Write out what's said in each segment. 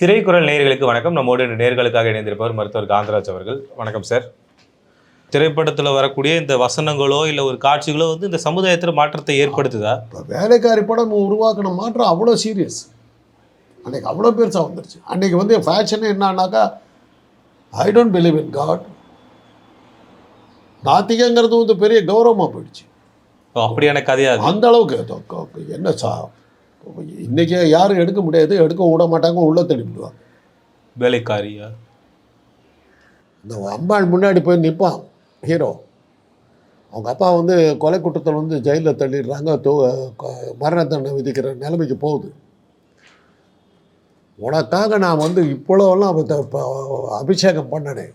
திரைக்குறள் நேயர்களுக்கு வணக்கம். நம்மோடு இன்று நேயர்களுக்காக இணைந்திருப்பவர் மருத்துவர் காந்தராஜ் அவர்கள். வணக்கம் சார். திரைப்படத்தில் வரக்கூடிய இந்த வசனங்களோ இல்லை ஒரு காட்சிகளோ வந்து இந்த சமுதாயத்தில் மாற்றத்தை ஏற்படுத்துதா? இப்போ வேலைக்காரி படம் உருவாக்கின மாற்றம் அவ்வளோ சீரியஸ் அன்னைக்கு அவ்வளோ பெருசாக வந்துருச்சு. அன்னைக்கு வந்து ஃபேஷன் என்னன்னாக்கா I don't believe in God நாத்திகங்கிறது வந்து பெரிய கௌரவமாக போயிடுச்சு. அப்படியான கதையா அது? அந்த அளவுக்கு என்ன சா இன்னைக்கு யாரும் எடுக்க முடியாது எடுக்க விட மாட்டாங்க உள்ள தள்ளிவிடுவாங்க வேலைக்காரியா? இந்த அம்பாள் முன்னாடி போய் நிற்பான் ஹீரோ அவங்க அப்பா வந்து கொலை குற்றத்தில் வந்து ஜெயிலில் தள்ளிடுறாங்க தூ மரண தண்டனை விதிக்கிற நிலைமைக்கு போகுது. உனக்காக நான் வந்து இப்பொழுதெல்லாம் அபிஷேகம் பண்ணினேன்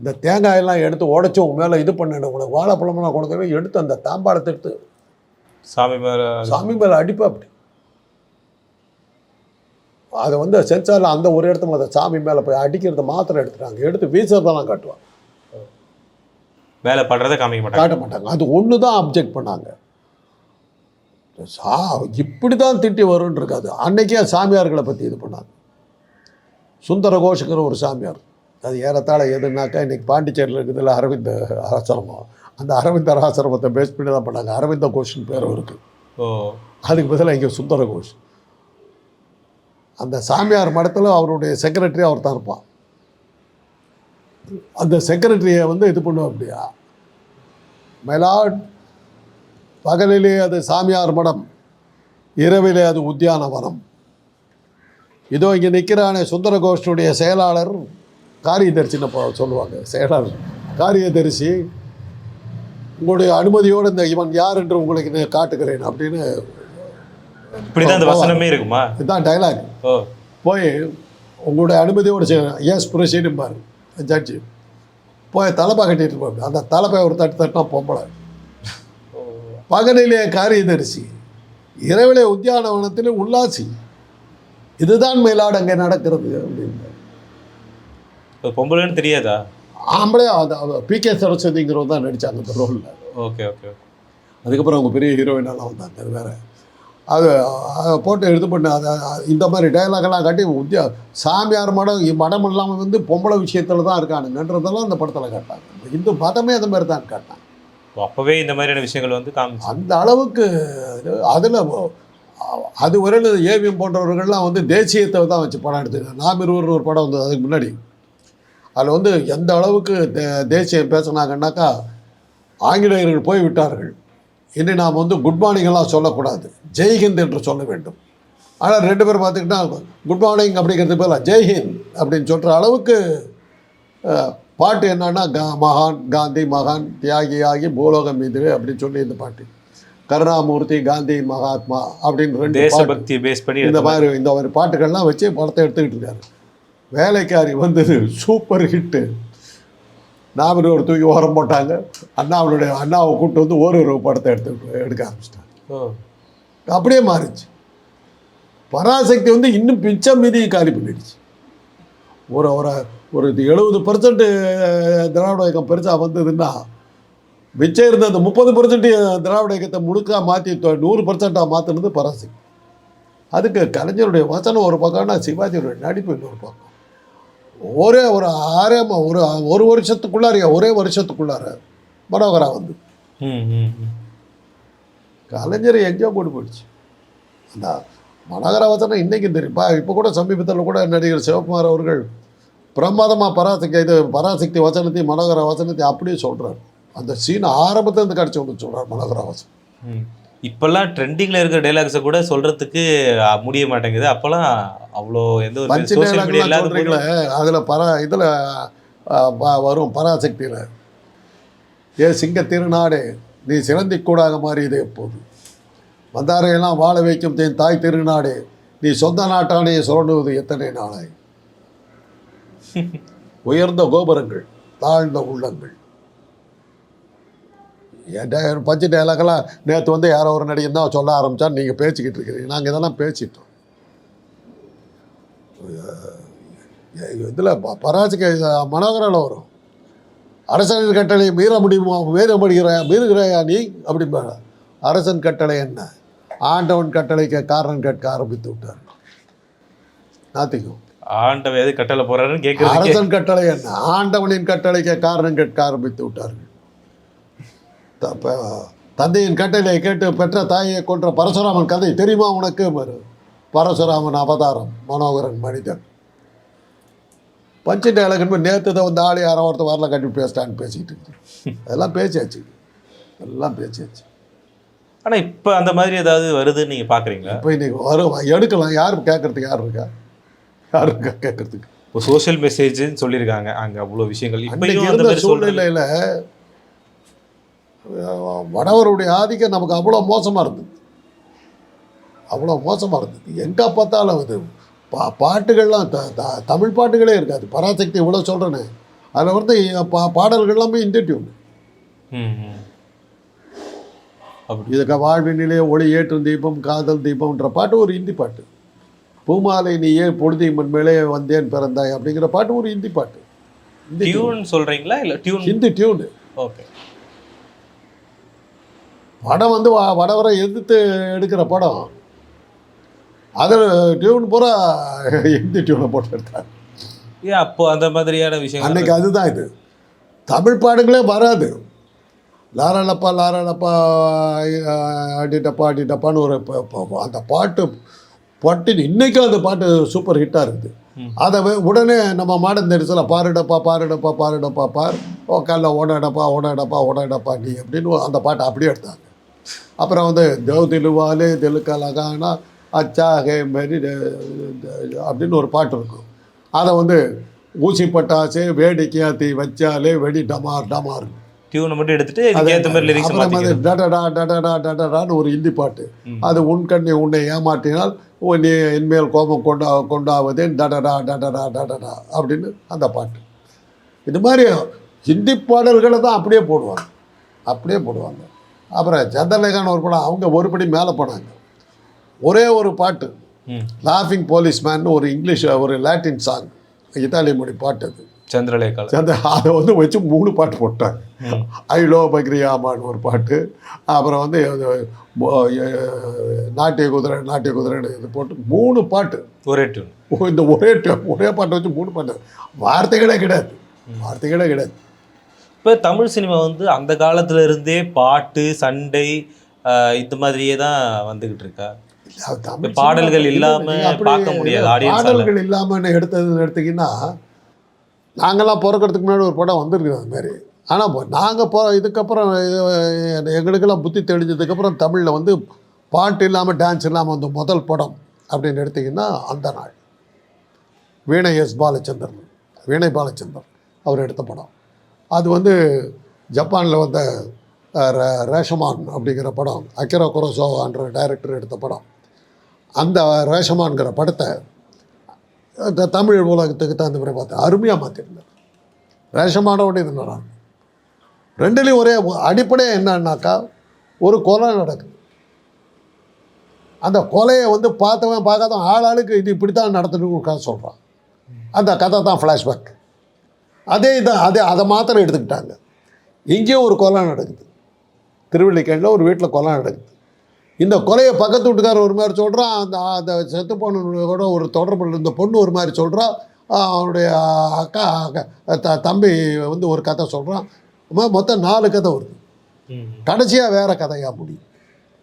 இந்த தேங்காயெல்லாம் எடுத்து உடச்சி உன் மேலே இது பண்ணினேன் உனக்கு வாழைப்பழமெல்லாம் கொடுக்கவே எடுத்து அந்த தாம்பாளத்தை எடுத்து சாமி மேல சாமி மேலே அடிப்பா அப்படி. அதை வந்து சென்சாரில் அந்த ஒரு இடத்துல அதை சாமி மேலே போய் அடிக்கிறத மாத்திரம் எடுத்துட்டாங்க. எடுத்து வீசுறதெல்லாம் காட்டுவாங்க. வேலை படுறதை காமிக்க மாட்டாங்க. காட்ட மாட்டாங்க. அது ஒன்று தான் அப்ஜெக்ட் பண்ணாங்க. சா இப்படி தான் திட்டி வரும்னு இருக்காது. அன்னைக்கே சாமியார்களை பற்றி இது பண்ணாங்க. சுந்தர கோஷங்கிற ஒரு சாமியார். அது ஏறத்தாழ எதுனாக்கா இன்னைக்கு பாண்டிச்சேரியில் இருக்குதுல்ல அரவிந்த ஆசிரமம். அந்த அரவிந்தர் ஆசிரமத்தை பேஸ் பண்ணி தான் பண்ணாங்க. அரவிந்த கோஷன் பேரும் இருக்குது ஓ. அதுக்கு பதிலாக இங்கே சுந்தர கோஷ் அந்த சாமியார் மடத்தில் அவருடைய செக்ரட்டரி அவர் தான் இருப்பான். அந்த செக்ரட்டரியை வந்து இது பண்ணுவோம் அப்படியா? மெலாட் பகலிலே அது சாமியார் மடம் இரவிலே அது உத்தியானவனம் இதோ இங்கே நிற்கிறானே சுந்தர கோஷ்டுடைய செயலாளர் காரியதரிசின்னு சொல்லுவாங்க செயலாளர். காரியதரிசி உங்களுடைய அனுமதியோடு இந்த இவன் யார் என்று உங்களுக்கு நான் காட்டுகிறேன் அப்படின்னு இப்படிதான் இந்த வசனமே இருக்குமா? இதுதான் டைலாக் போய் உங்களுடைய அனுமதியோடு செய்யணும் எஸ் ப்ரொசீடும்பார் ஜட்ஜி. போய் தலைப்பா கட்டிட்டு இருப்பாங்க அந்த தலைப்பை ஒரு தட்டு தட்டினா பொம்பளை பகலிலே காரியதரிசி இரவிலே உத்தியானவனத்திலே உல்லாசி. இதுதான் மேலாடு அங்கே நடக்கிறது அப்படின்னு பொம்பளைன்னு தெரியாதா? ஆம்பளே அந்த பி கே சரஸ்வதிங்கிறவங்க தான் நடித்தாங்க அந்த ரோலில். ஓகே ஓகே அதுக்கப்புறம் அவங்க பெரிய ஹீரோயினெல்லாம் வந்தாங்க அது வேறு. அது அதை போட்டு இது பண்ண அதை இந்த மாதிரி டயலாகெல்லாம் காட்டி உத்தியா சாமியார் மடம் மடம் இல்லாமல் வந்து பொம்பளை விஷயத்தில் தான் இருக்கானுங்கன்றதெல்லாம் அந்த படத்தில் காட்டாங்க இந்து மதமே அந்த மாதிரி தான் காட்டாங்க அப்பவே இந்த மாதிரியான விஷயங்கள் வந்து காமிச்சு. அந்த அளவுக்கு அதில் அது வரையில் ஏவிஎம் போன்றவர்கள்லாம் வந்து தேசியத்தை தான் வச்சு படம் எடுத்துருக்காங்க. நாம் இருவர் ஒரு படம் வந்தது அதுக்கு முன்னாடி. அதில் வந்து எந்த அளவுக்கு தே தேசியம் பேசுனாங்கன்னாக்கா ஆங்கிலேயர்கள் போய் விட்டார்கள் இனி நாம் வந்து குட் மார்னிங் எல்லாம் சொல்லக்கூடாது. ஜெய்ஹிந்த் என்று சொல்ல வேண்டும். ஆனால் ரெண்டு பேரும் பார்த்துக்கிட்டா குட் மார்னிங் அப்படிங்கிறது போல ஜெய்ஹிந்த் அப்படின்னு சொல்கிற அளவுக்கு பாட்டு என்னன்னா கா மகான் காந்தி மகான் தியாகி ஆகி பூலோகம் மீது அப்படின்னு சொல்லி இந்த பாட்டு. கருணாமூர்த்தி காந்தி மகாத்மா அப்படின்னு ரெண்டு பேஸ் பண்ணி இந்த. மாதிரி இந்த மாதிரி பாட்டுகள்லாம் வச்சு படத்தை எடுத்துக்கிட்டு இருக்காரு. வேலைக்காரி வந்தது சூப்பர் ஹிட்டு நாம ஒரு தூக்கி ஓரம் போட்டாங்க. அண்ணாவுடைய அண்ணாவை கூப்பிட்டு வந்து ஒரு ஒரு படத்தை எடுத்து எடுக்க ஆரம்பிச்சிட்டாங்க. அப்படியே மாறிச்சு பராசக்தி வந்து இன்னும் பிச்சம் மீதி காலி பண்ணிடுச்சு. ஒரு ஒரு ஒரு எழுபது பர்சன்ட் திராவிட இயக்கம் பெருசாக வந்ததுன்னா மிச்சம் இருந்தது முப்பது பர்சன்ட் திராவிட இயக்கத்தை முழுக்க மாற்றி நூறு பர்சன்ட்டாக மாற்றினது பராசக்தி. அதுக்கு கலைஞருடைய வசனம் ஒரு பக்கம்னா சிவாஜியுடைய நடிப்பு இன்னொரு பக்கம். ஒரே ஒரு ஆறே ஒரு ஒரு வருஷத்துக்குள்ளார ஒரே வருஷத்துக்குள்ளார மனோகரா வந்து. கலைஞர் எங்கேயோ போட்டு போயிடுச்சு. அந்த மனோகர வசனம் இன்றைக்கும் தெரியும். பா இப்போ கூட சமீபத்தில் கூட நடிகர் சிவகுமார் அவர்கள் பிரமாதமாக பராசக்தி இது பராசக்தி வசனத்தையும் மனோகர வசனத்தையும் அப்படியே சொல்கிறார் அந்த சீன் ஆரம்பத்துலேருந்து கிடச்சி ஒன்று சொல்கிறார் மனோகர வசனம். ம். இப்பெல்லாம் ட்ரெண்டிங்ல இருக்கிற டைலாக்ஸை கூட சொல்றதுக்கு முடிய மாட்டேங்குது. அப்பெல்லாம் அவ்வளோ எந்த ஒரு சோஷியல் மீடியா இல்லாத அதில் பரா இதில் வரும் பராசக்தியில். ஏ சிங்க திருநாடே நீ சிறந்தி கூடாக மாறியது எப்போது வந்தாரையெல்லாம் வாழ வைக்கும் என் தாய் திருநாடே நீ சொந்த நாட்டானே சுரண்டுவது எத்தனை நாளாய்? உயர்ந்த கோபுரங்கள் தாழ்ந்த உள்ளங்கள். ஏன்டா பஞ்சு டைலாக்கெல்லாம் நேற்று வந்து யாரோ ஒரு நடிகன் தான் சொல்ல ஆரம்பித்தா நீங்கள் பேசிக்கிட்டு இருக்கிறீங்க. நாங்கள் இதெல்லாம் பேசிட்டோம். இதில் பராஜிக்க மனோகரால் வரும். அரசனின் கட்டளை மீற முடியுமா? மீற முடிகிறாயா மீறுகிறாயா நீ? அப்படிம்பாங்க. அரசன் கட்டளை என்ன? ஆண்டவன் கட்டளைக்கு காரணம் கேட்க ஆரம்பித்து விட்டார். நாத்திகம் ஆண்டவ எது கட்டளை போறாருன்னு கேட்கறதுக்கே அரசன் கட்டளை என்ன? ஆண்டவனின் கட்டளைக்கு காரணம் கேட்க ஆரம்பித்து விட்டார்கள். தந்தையின் கட்டளையை கேட்டு பெற்ற தாயை கொன்ற பரசுராமன் கதை தெரியுமா உனக்கு? பாரு. பரசுராமன் அவதாரம். மனோகரன் மனிதன். பஞ்சு டேலகன் நேற்று தான் வந்து ஆளி யாரோ ஒருத்தர் வரல கட்டி பேசிட்டான்னு பேசிக்கிட்டு இருக்குது அதெல்லாம் பேசியாச்சு. எல்லாம் பேசியாச்சு. ஆனா இப்ப அந்த மாதிரி ஏதாவது வருதுன்னு நீங்க பாக்குறீங்களா? இப்போ இன்னைக்கு வரும். எடுக்கலாம். யாரும் கேட்கறதுக்கு யார் இருக்கா? யார் இருக்கா கேட்கறதுக்கு இப்போ சோஷியல் மெசேஜ்னு சொல்லியிருக்காங்க. அங்க அவ்வளவு விஷயங்கள். அந்த இருந்த சூழ்நிலையில் வடவருடைய ஆதிக்கம் நமக்கு அவ்வளோ மோசமாக இருந்தது. அவ்வளோ மோசமாக இருந்தது. எங்கே பார்த்தாலும் இது பா பாட்டுகள்லாம் த த- தமிழ் பாட்டுகளே இருக்காது. பராசக்தி இவ்வளோ சொல்கிறேனே அதில் வந்து பா பாடல்கள் எல்லாமே இந்த டியூன். அப்படி. இதுக்கு வாழ்வினிலே ஒளி ஏற்றும் தீபம் காதல் தீபம்ன்ற பாட்டு ஒரு ஹிந்தி பாட்டு. பூமாலை நீ ஏன் பொழுதிமன் மேலே வந்தேன் பிறந்தாய் அப்படிங்கிற பாட்டு ஒரு ஹிந்தி பாட்டு. சொல்றீங்களா? இல்ல டியூன் ஹிந்தி டியூனு ஓகே படம் வந்து வ- வடவரை எதிர்த்து எடுக்கிற படம். அதில் டியூன் பூரா ஹிந்தி டியூனை போட்டு எடுத்தாங்க ஏன் அப்போ அந்த மாதிரியான விஷயங்கள் அன்னைக்கு அதுதான் இது. தமிழ் பாடுங்களே வராது. லாராலப்பா லாராலப்பா அடிட்டப்பா அடிட்டப்பான்னு ஒரு அந்த பாட்டு பட்டு இன்னைக்கும் அந்த பாட்டு சூப்பர் ஹிட்டாக இருக்குது. அதை உடனே நம்ம மாடன் தெரிசல பாருடப்பா பாருடப்பா பாருடப்பா பார். ஓ கல்ல ஓடாடப்பா ஓடாடப்பா ஓடாடப்பா நீ அப்படின்னு அந்த பாட்டை அப்படியே எடுத்தாங்க. அப்புறம் வந்து தேவ் திலுவாலே தெலுக்க லகானா அச்சா ஹே மாரி அப்படின்னு ஒரு பாட்டு இருக்கும் அதை வந்து ஊசி பட்டாசு வேடிக்கையா தீ வச்சாலே வெடி டமார் டமார் டியூனை மட்டும் எடுத்துட்டு ஒரு ஹிந்தி பாட்டு. அது உன் கண்ணை உன்னை ஏமாற்றினால் நீ என்மேல் கோபம் கொண்டா கொண்டாவதேன் டடடா டடடா டடடா அப்படின்னு அந்த பாட்டு இது மாதிரி ஹிந்தி பாடல்களை தான் அப்படியே போடுவாங்க அப்படியே போடுவாங்க அப்புறம் சந்திரலேகான்னு ஒரு படம் அவங்க ஒரு படி மேலே போனாங்க. ஒரே ஒரு பாட்டு. லாஃபிங் போலீஸ்மேன் ஒரு இங்கிலீஷ் ஒரு லாட்டின் சாங் இத்தாலிய மொழி பாட்டு அது. சந்திரலேகால அந்த அதை வந்து வச்சு மூணு பாட்டு போட்டாங்க. ஐலோ பக்ரியாமான்னு ஒரு பாட்டு அப்புறம் வந்து நாட்டிய குதிரை நாட்டிய குதிரைன்னு இது போட்டு மூணு பாட்டு. ஒரே டியூன் இந்த ஒரே ஒரே பாட்டை வச்சு மூணு பாட்டு. வார்த்தைகளே கிடையாது. வார்த்தைகளே கிடையாது. இப்போ தமிழ் சினிமா வந்து அந்த காலத்துல இருந்தே பாட்டு சண்டை இந்த மாதிரியே தான் வந்துகிட்டு இருக்கா? பாடல்கள் இல்லாம பார்க்க முடியாது. பாடல்கள் இல்லாமல் எடுத்தது எடுத்தீங்கன்னா நாங்கள்லாம் பிறக்கிறதுக்கு முன்னாடி ஒரு படம் வந்திருக்குது அது மாதிரி. ஆனால் நாங்கள் போ இதுக்கப்புறம் இது, எங்களுக்கெல்லாம் புத்தி தெளிஞ்சதுக்கப்புறம் தமிழில் வந்து பாட்டு இல்லாமல் டான்ஸ் இல்லாமல் வந்து முதல் படம் அப்படின்னு எடுத்தீங்கன்னா அந்த நாள். வீணை எஸ் பாலச்சந்தர் வீணை பாலச்சந்தர் அவர் எடுத்த படம். அது வந்து ஜப்பானில் வந்த ரே- ரேஷமான் அப்படிங்கிற படம் அக்கிரோ குரோசோவான்ற டைரக்டர் எடுத்த படம். அந்த ரேஷமான்கிற படத்தை இந்த தமிழ் உலகத்துக்கு தகுந்த மாதிரி பார்த்தேன் அருமையாக மாற்றிருந்தார் ரேஷமானோட இது நல்லா ரெண்டுலேயும் ஒரே அடிப்படையாக என்னன்னாக்கா ஒரு கொலை நடக்குது. அந்த கொலையை வந்து பார்த்தவன் பார்க்காதவன் ஆள் ஆளுக்கு இது இப்படி தான் நடத்தணும்னு சொல்கிறான் அந்த கதை தான் ஃப்ளாஷ்பேக் அதே இதான் அதே அதை மாத்திரம் எடுத்துக்கிட்டாங்க. இங்கேயும் ஒரு கொலை நடக்குது. திருவள்ளிக்கேணியில் ஒரு வீட்டில் கொலை நடக்குது. இந்த கொலையை பக்கத்து வீட்டுக்காரர் ஒரு மாதிரி சொல்கிறான் அந்த அந்த செத்து கூட ஒரு தொடர்பு இருந்த பொண்ணு ஒரு மாதிரி சொல்கிறா அவனுடைய அக்கா த தம்பி வந்து ஒரு கதை சொல்கிறான் மொத்தம் நாலு கதை வருது. கடைசியாக வேறு கதையாக முடியும்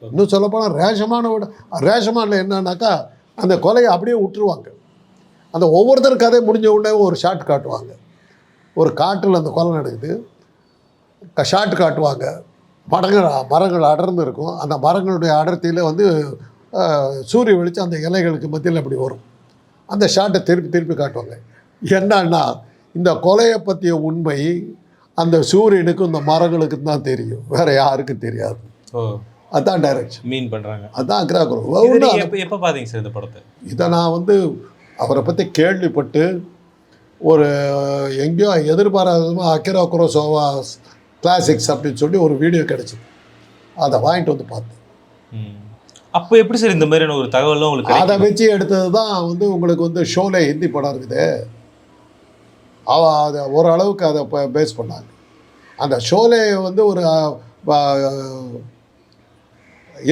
இன்னும் சொல்லப்போனால் ரேஷமான விட ரேஷமானில் என்னன்னாக்கா அந்த கொலையை அப்படியே விட்டுருவாங்க. அந்த ஒவ்வொருத்தர் கதை முடிஞ்ச உடனே ஒரு ஷாட் காட்டுவாங்க. ஒரு காட்டில் அந்த கொலை நடக்குது. ஷாட் காட்டுவாங்க. மரங்கள் மரங்கள் அடர்ந்து இருக்கும். அந்த மரங்களுடைய அடர்த்தியில் வந்து சூரிய வெளிச்சம் அந்த இலைகளுக்கு மத்தியில் அப்படி வரும். அந்த ஷாட்டை திருப்பி திருப்பி காட்டுவாங்க. என்னன்னா இந்த கொலையை பற்றிய உண்மை அந்த சூரியனுக்கும் இந்த மரங்களுக்கும் தான் தெரியும். வேற யாருக்கும் தெரியாது. அதான் டைரக்ஷன் மீன் பண்றாங்க. அதான் இது அக்ராகுரு நீங்க எப்ப பாத்தீங்க சார் இந்த படத்தை? இதை நான் வந்து அவரை பற்றி கேள்விப்பட்டு ஒரு எங்கேயோ எதிர்பாராத விதமாக அக்கிரா குரோசோவா கிளாசிக்ஸ் அப்படின்னு சொல்லி ஒரு வீடியோ கிடச்சிது. அதை வாங்கிட்டு வந்து பார்த்தேன். அப்போ எப்படி சார் இந்த மாதிரியான ஒரு தகவலும் உங்களுக்கு அதை? வச்சு எடுத்தது தான் வந்து உங்களுக்கு வந்து ஷோலே ஹிந்தி படம் இருக்குது. அவ அதை ஓரளவுக்கு அதை இப்போ பேஸ் பண்ணாங்க. அந்த ஷோலே வந்து ஒரு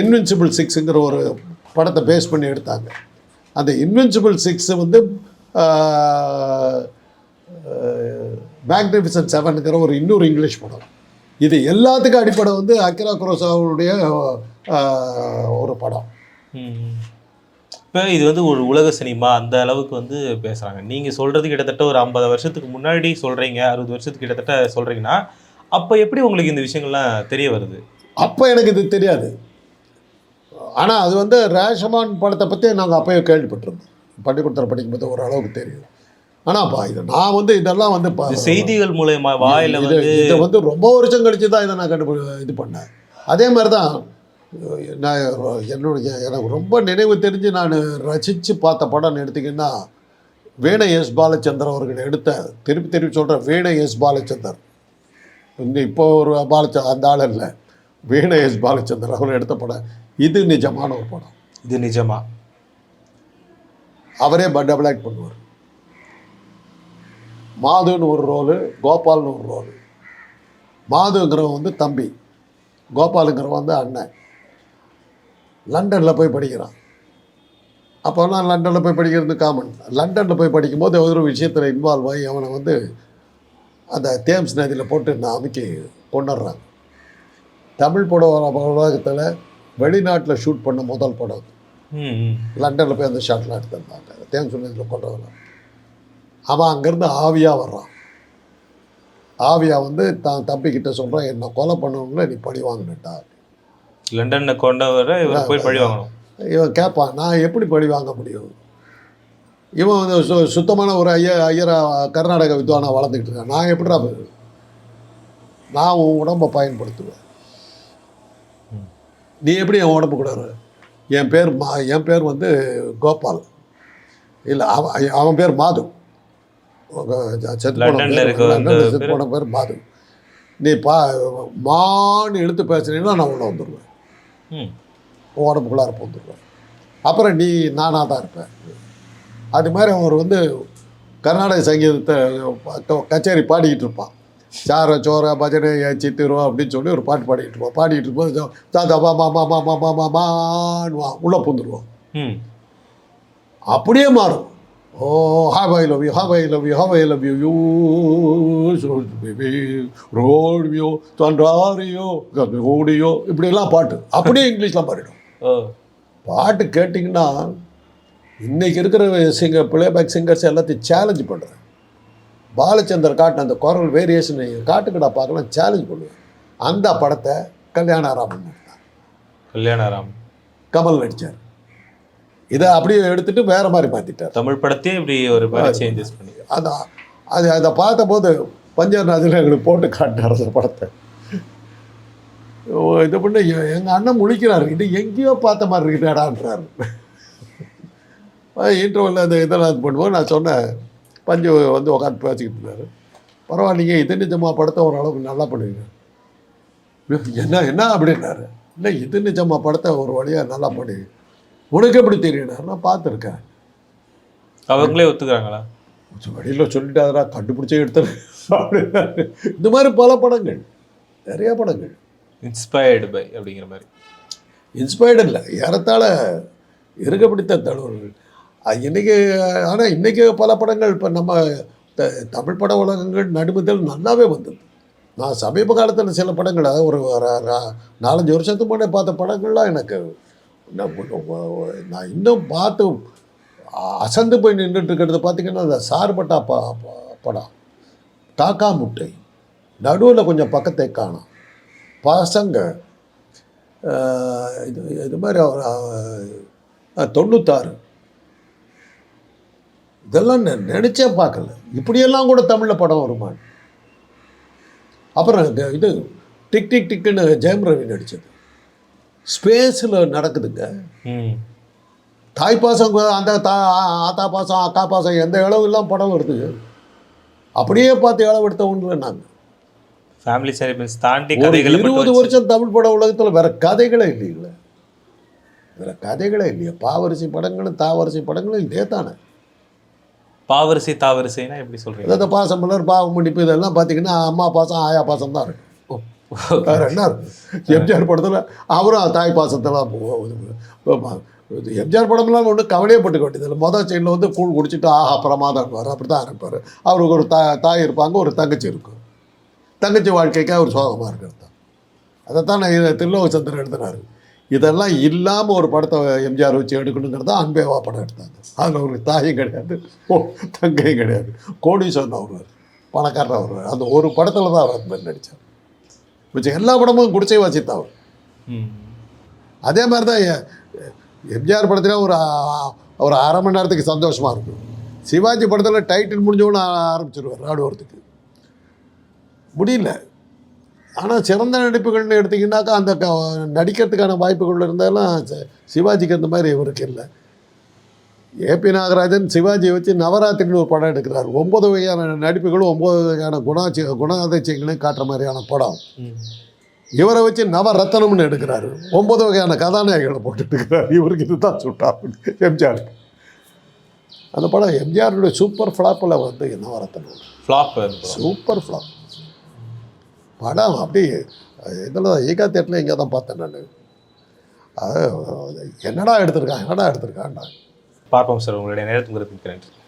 இன்வின்சிபிள் சிக்ஸுங்கிற ஒரு படத்தை பேஸ் பண்ணி எடுத்தாங்க. அந்த இன்வின்சிபிள் சிக்ஸ் வந்து மேக்னிஃபிசன்ட் செவனுங்கிற ஒரு இன்னொரு இங்கிலீஷ் படம். இது எல்லாத்துக்கும் அடிப்படை வந்து அக்கிரா குரோசாவுடைய ஒரு படம். இப்போ இது வந்து ஒரு உலக சினிமா அந்த அளவுக்கு வந்து பேசுகிறாங்க நீங்கள் சொல்கிறது கிட்டத்தட்ட ஒரு ஐம்பது வருஷத்துக்கு முன்னாடி சொல்கிறீங்க அறுபது வருஷத்துக்கு கிட்டத்தட்ட சொல்கிறீங்கன்னா அப்போ எப்படி உங்களுக்கு இந்த விஷயங்கள்லாம் தெரிய வருது? அப்போ எனக்கு இது தெரியாது. ஆனால் அது வந்து ரேஷமான் படத்தை பற்றி நாங்கள் அப்போயே கேள்விப்பட்டிருந்தோம். பள்ளிக்கூடத்தில் படிக்கும்போது ஓரளவுக்கு தெரியும். ஆனால் அப்போ இது நான் வந்து இதெல்லாம் வந்து செய்திகள் மூலயமா வாயில வந்து இதை வந்து ரொம்ப வருஷம் கழிச்சு தான் இதை நான் கண்டுபிடி இது பண்ணேன். அதே மாதிரி தான் நான் என்னுடைய எனக்கு ரொம்ப நினைவு தெரிஞ்சு நான் ரசித்து பார்த்த படம்னு எடுத்திங்கன்னா வீணை எஸ் பாலச்சந்தர் அவர்கள் எடுத்த திருப்பி திருப்பி சொல்கிறேன் வீணை எஸ் பாலச்சந்தர். இந்த இப்போ ஒரு பாலச்ச அந்த ஆள் இல்லை வீணை எஸ் பாலச்சந்தர் அவர் எடுத்த படம். இது நிஜமான ஒரு படம். இது நிஜமா? அவரே ஆக்ட் பண்ணுவார். மாதுன்னு ஒரு ரோலு கோபால்னு ஒரு ரோலு. மாதுங்கிறவன் வந்து தம்பி கோபாலுங்கிறவன் வந்து அண்ணன். லண்டனில் போய் படிக்கிறான். அப்போல்லாம் லண்டனில் போய் படிக்கிறது காமன் லண்டனில் போய் படிக்கும்போது ஒரு விஷயத்தில் இன்வால்வ் ஆகி அவனை வந்து அந்த தேம்ஸ் நதியில் போட்டு நான் அமைக்கி கொண்டுடுறாங்க. தமிழ் படம் உலகத்தில் வெளிநாட்டில் ஷூட் பண்ண முதல் படம். லண்டனில் போய் அந்த ஷாட்லாம் எடுத்திருந்தாங்க. தேன் சொன்னதில் கொண்டதில் அவன் அங்கேருந்து ஆவியாக வர்றான். ஆவியா வந்து தான் தம்பிக்கிட்ட சொல்கிறான் என்னை கொலை பண்ணவங்கள நீ பழி வாங்கினட்டா லண்டன்ல கொண்டவரை இவர் போய் பழி வாங்கணும். இவன் கேட்பான் நான் எப்படி பழி வாங்க முடியும்? இவன் வந்து சு சுத்தமான ஒரு ஐயா ஐயரா கர்நாடக வித்வானா வளர்ந்துக்கிட்டு இருக்கான். நான் எப்படிடா நான் உன் உடம்பை பயன்படுத்துவேன். நீ எப்படி என் உடம்பு கூட வர? என் பேர் மா என் பேர் வந்து கோபால். இல்லை அவன் அவன் பேர் மாது. செத்து போன பேர் மாது நீ பா மான்னு எழுத்து பேசுனீங்கன்னா நான் உன்னை வந்துடுவேன் உடம்புக்குள்ளார வந்துடுவேன் அப்புறம் நீ நானாக தான் இருப்பேன் அது மாதிரி அவர் வந்து கர்நாடக சங்கீதத்தை கச்சேரி பாடிக்கிட்டு இருப்பான். சார சோர பஜனை சித்திரம் அப்படின்னு சொல்லி ஒரு பாட்டு பாடிக்கிட்டு இருப்பான். பாடிக்கிட்டு இருக்கும்போது தாத்தா மாமா மாமா மாமா மாமான்னுவான் உள்ளே பூந்துடுவான் அப்படியே மாறும். ஓ how I love you how I love you how I love you you road வியோ தண்டாரியோ ஓடியோ இப்படியெல்லாம் பாட்டு. அப்படியே இங்கிலீஷ்லாம் பாடிடும். பாட்டு கேட்டிங்கன்னா இன்னைக்கு இருக்கிற சிங்கர் பிளேபேக் சிங்கர்ஸ் எல்லாத்தையும் சேலஞ்ச் பண்ணுறேன். பாலச்சந்தர் காட்டின அந்த குரல் வேரியேஷன் காட்டுக்கடா பார்க்கலாம் சேலஞ்ச் பண்ணுவேன். அந்த படத்தை கல்யாணராமன் நடித்தார். கல்யாணராம் கமல் நடித்தார் இதை அப்படியே எடுத்துட்டு வேற மாதிரி மாற்றிட்டார் தமிழ் படத்தையே இப்படி ஒரு சேஞ்சஸ் பண்ணி. அதான். அது அதை பார்த்தபோது பஞ்சர்நாதில் எங்களுக்கு போட்டு காட்டினார் அந்த படத்தை. ஓ, இது பண்ணி எங்கள் அண்ணன் முழிக்கிறார். இது எங்கேயோ பார்த்த மாதிரி இருக்குடான்றார் இன்டர்வலில் அந்த இதெல்லாம் இது பண்ணுவோம் நான் சொன்னேன் பஞ்சு வந்து உட்காந்து பேசிக்கிட்டு இருந்தார். பரவாயில்லைங்க இது நிஜமா படத்தை ஓரளவுக்கு நல்லா பண்ணுவீங்க என்ன என்ன அப்படின்னாரு. இல்லை இது நிஜமா படத்தை ஒரு வழியாக நல்லா பண்ணி உனக்கு எப்படி தெரியுனார் நான் பார்த்துருக்கேன். அவங்களே ஒத்துக்கிறாங்களா? வெளியில் சொல்லிட்டாரா கண்டுபிடிச்சே எடுத்தாரு. இந்த மாதிரி பல படங்கள். நிறைய படங்கள். இன்ஸ்பயர்டு பை அப்படிங்கிற மாதிரி. இன்ஸ்பயர்டு இல்லை. ஏறத்தாழ இருக்க பிடித்த தலைவர்கள் அஹ் இன்னைக்கு ஆனால் இன்றைக்கி பல படங்கள் இப்போ நம்ம த- தமிழ் பட உலகங்கள் நடுமுதல் நல்லாவே வந்தது. நான் சமீப காலத்தில் சில படங்கள் ஒரு நாலஞ்சு வருஷத்துக்கு முன்னே பார்த்த படங்கள்லாம் எனக்கு நான் நான் இன்னும் பார்த்து அசந்து போய் நின்றுட்டு இருக்கிறது பார்த்தீங்கன்னா அந்த சார்பட்டா ப ப- படம். தாக்கா முட்டை நடுவில் கொஞ்சம் பக்கத்தை காணும். பசங்க இது இது மாதிரி அவர் தொண்ணூத்தாறு. இதெல்லாம் நினச்சே பார்க்கல. இப்படியெல்லாம் கூட தமிழில் படம் வருமா அப்புறம் இது டிக் டிக் டிக்குன்னு ஜெயம் ரவி நடித்தது ஸ்பேஸில் நடக்குதுங்க. தாய் பாசம் அந்த தா ஆத்தா பாசம் அக்கா பாசம் எந்த இளவு இல்லாம படம் வருது அப்படியே பார்த்து இளவு எடுத்தவங்கள நாங்கள் ஃபேமிலி செலிமெண்ட்ஸ் தாண்டி இருபது வருஷம் தமிழ் பட உலகத்தில் வேற கதைகளே இல்லைங்களே. வேற கதைகளே இல்லையா. பாவரிசி படங்களும் தாவரிசி படங்களும் இதே தானே. பாவரிசை தாவரிசைனா எப்படி சொல்றீங்க? அதாவது பாசம் மலர் பாவம் முடிப்பு இதெல்லாம் பார்த்தீங்கன்னா அம்மா பாசம் ஆயா பாசம் தான் இருக்கு. வேற என்ன? எம்ஜிஆர் படத்தில் அவரும் தாய் பாசத்தெல்லாம் எம்ஜிஆர் படம்லாம் ஒன்றும் கவலையே பட்டுக்க வேண்டியதில்லை மொதல் சைடில் வந்து கூழ் குடிச்சிட்டு ஆஹா பிரமாதம் அப்படி தான் இருப்பார். அவருக்கு ஒரு தா தாய் இருப்பாங்க ஒரு தங்கச்சி இருக்கும். தங்கச்சி வாழ்க்கைக்கு அவர் சோகமாக இருக்கிறது. தான் அதைத்தான் நான் இதை திருலோகச்சந்திரன் எழுதினார். இதெல்லாம் இல்லாமல் ஒரு படத்தை எம்ஜிஆர் வச்சு எடுக்கணுங்கிறது தான் அன்பேவா படம் எடுத்தாங்க. அதில் ஒரு தாயும் கிடையாது ஓ தங்கையும் கிடையாது. கோடீஸ்வரன் அவர். பணக்காரர் அவர். அந்த ஒரு படத்தில் தான் அவர் அந்த மாதிரி நடித்தார் மிச்சம் எல்லா படமும் குடிச்சை வாசித்தான் அவர். அதே மாதிரி தான் எம்ஜிஆர் படத்தில் ஒரு ஒரு அரை மணி நேரத்துக்கு சந்தோஷமாக இருக்கும். சிவாஜி படத்தில் டைட்டில் முடிஞ்சவொன்னு ஆரம்பிச்சிருவார் ஆடுவதுக்கு முடியல. ஆனால் சிறந்த நடிப்புகள்னு எடுத்திங்கன்னாக்கா அந்த க நடிக்கிறதுக்கான வாய்ப்புகள் இருந்தாலும் சிவாஜிக்கு அந்த மாதிரி இவருக்கு இல்லை ஏபி நாகராஜன் சிவாஜியை வச்சு நவராத்திரின்னு ஒரு படம் எடுக்கிறார். ஒன்பது வகையான நடிப்புகளும் ஒன்பது வகையான குணாச்சி குணாதிசயங்களையும் காட்டுற மாதிரியான படம். இவரை வச்சு நவரத்னம்னு எடுக்கிறாரு. ஒன்பது வகையான கதாநாயகங்களை போட்டு எடுக்கிறாரு இவருக்கு இதுதான் சுட்டார் எம்ஜிஆர். அந்த படம் எம்ஜிஆருடைய சூப்பர் ஃப்ளாப்பில் வந்து நவரத்னம் ஃப்ளாப். Super flop. படம் அப்படி இதில் ஈகா தேட்டரில் இங்கே தான் பார்த்தேன் நான். என்னடா எடுத்திருக்கான் என்னடா எடுத்திருக்கான்டா. பார்ப்போம் சார். உங்களுடைய நேரத்துக்கு நன்றி.